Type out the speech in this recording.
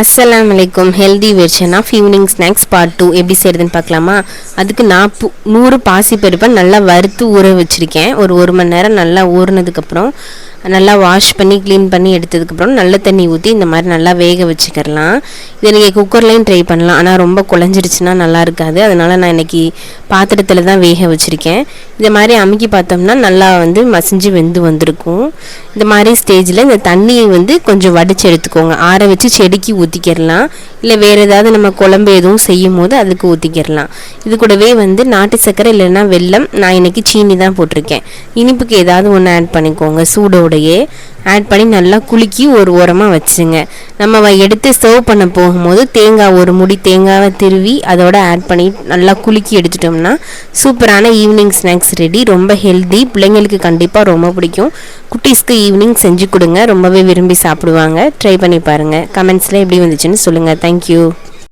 அஸ்லாம் வலைக்கும் healthy version of evening snacks part two எப்படி செய்கிறதுன்னு பார்க்கலாமா? அதுக்கு நான் பு நூறு பாசி பருப்பை நல்லா வறுத்து ஊற வச்சுருக்கேன். ஒரு ஒரு மணி நேரம் நல்லா ஊறினதுக்கப்புறம் நல்லா வாஷ் பண்ணி க்ளீன் பண்ணி எடுத்ததுக்கப்புறம் நல்ல தண்ணி ஊற்றி இந்த மாதிரி நல்லா வேக வச்சுக்கிறலாம். இதை நீங்கள் குக்கர்லேயும் ட்ரை பண்ணலாம். ஆனால் ரொம்ப குழஞ்சிருச்சுன்னா நல்லா இருக்காது. அதனால் நான் இன்றைக்கி பாத்திரத்தில் தான் வேக வச்சுருக்கேன். இந்த மாதிரி அமுக்கி பார்த்தோம்னா நல்லா வந்து மசிஞ்சு வெந்து வந்திருக்கும். இந்த மாதிரி ஸ்டேஜில் இந்த தண்ணியை வந்து கொஞ்சம் வடித்து எடுத்துக்கோங்க. ஆற வச்சு செடிக்கு ஊற்றிக்கிறலாம் இல்லை வேறு ஏதாவது நம்ம குழம்பு எதுவும் செய்யும் போது அதுக்கு ஊற்றிக்கிறலாம் இது கூடவே வந்து நாட்டு சர்க்கரை இல்லைன்னா வெல்லம் நான் இன்னைக்கு சீனி தான் போட்டிருக்கேன். இனிப்புக்கு ஏதாவது ஒன்று ஆட் பண்ணிக்கோங்க. கூடையே ஆட் பண்ணி நல்லா குலுக்கி ஒரு ஓரமாக வச்சுங்க. நம்ம எடுத்து சர்வ் பண்ண போகும்போது தேங்காய் ஒரு முடி தேங்காவை திருவி அதோட ஆட் பண்ணி நல்லா குலுக்கி எடுத்துட்டோம்னா சூப்பரான ஈவினிங் ஸ்நாக்ஸ் ரெடி ரொம்ப ஹெல்தி பிள்ளைங்களுக்கு கண்டிப்பாக ரொம்ப பிடிக்கும். குட்டீஸ்க்கு ஈவினிங் செஞ்சு கொடுங்க. ரொம்பவே விரும்பி சாப்பிடுவாங்க. ட்ரை பண்ணி பாருங்கள் கமெண்ட்ஸில் எப்படி வந்துச்சுன்னு சொல்லுங்கள் தேங்க்யூ